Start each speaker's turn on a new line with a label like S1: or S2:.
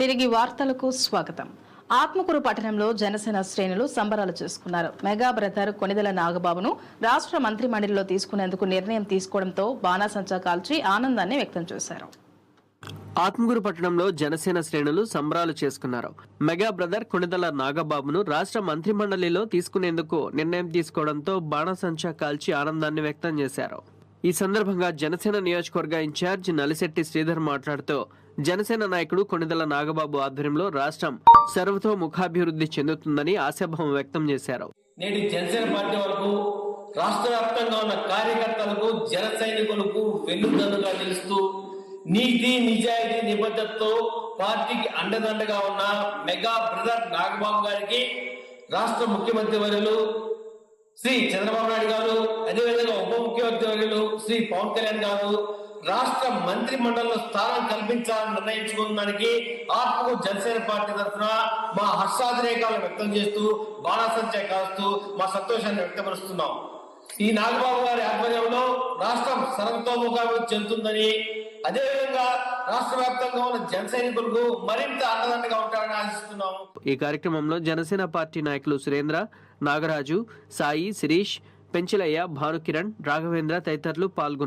S1: తిరిగి వార్తలకు స్వాగతం. ఆత్మకూరు పట్టణంలో జనసేన శ్రేణులు సంబరాలు చేసుకున్నారు. మెగా బ్రదర్ కొనిదెల నాగబాబును రాష్ట్ర మంత్రి మండలిలో తీసుకునేందుకు నిర్ణయం తీసుకోవడంతో బాణాసంచా కాల్చి ఆనందాన్ని వ్యక్తం చేశారు.
S2: ఆత్మగురు పట్టణంలో జనసేన శ్రేణులు సంబరాలు చేసుకున్నారు. మెగా బ్రదర్ కొణిదల నాగబాబును రాష్ట్ర మంత్రిమండలిలో తీసుకునేందుకు నిర్ణయం తీసుకోవడంతో బాణసంచా కాల్చి ఆనందాన్ని వ్యక్తం చేశారు. ఈ సందర్భంగా జనసేన నియోజకవర్గ ఇన్ఛార్జ్ నలిశెట్టి శ్రీధర్ మాట్లాడుతూ జనసేన నాయకుడు కొణిదల నాగబాబు ఆధ్వర్యంలో రాష్ట్రం సర్వతో ముఖాభివృద్ధి చెందుతుందని ఆశాభావం వ్యక్తం చేశారు.
S3: నేటి జనసేన పార్టీ వరకు రాష్ట్ర వ్యాప్తంగా ఉన్న కార్యకర్తలకు జన సైనికులకు వెన్నుదన్నుగా నిలుస్తూ నీతి నిజాయితీ నిబద్ధతతో పార్టీకి అండదండగా ఉన్న మెగా బ్రదర్ నాగబాబు గారికి రాష్ట్ర ముఖ్యమంత్రి వర్యులు శ్రీ చంద్రబాబు నాయుడు గారు అదేవిధంగా శ్రీ పవన్ కళ్యాణ్ గారు రాష్ట్ర మంత్రి మండలిలో స్థానం కల్పించాలని నిర్ణయించుకున్నానికి ఆత్మకు జనసేన పార్టీ తరఫున మా హర్షాతిరేకాలు వ్యక్తం చేస్తూ బాణాసంచా కాస్తూ మా సంతోషాన్ని వ్యక్తపరుస్తున్నాం. ఈ నాగబాబు గారి ఆధ్వర్యంలో రాష్ట్రం సర్వతోముఖాభివృద్ధి చెందుతుందని అదేవిధంగా రాష్ట్ర వ్యాప్తంగా ఉన్న జనసైనికులకు మరింత అండదండగా ఉంటారని ఆశిస్తున్నాము.
S2: ఈ కార్యక్రమంలో జనసేన పార్టీ నాయకులు సురేంద్ర నాగరాజు సాయి శిరీష్ పెంచలయ్య భానుకిరణ్ రాఘవేంద్ర తదితరులు పాల్గొన్నారు.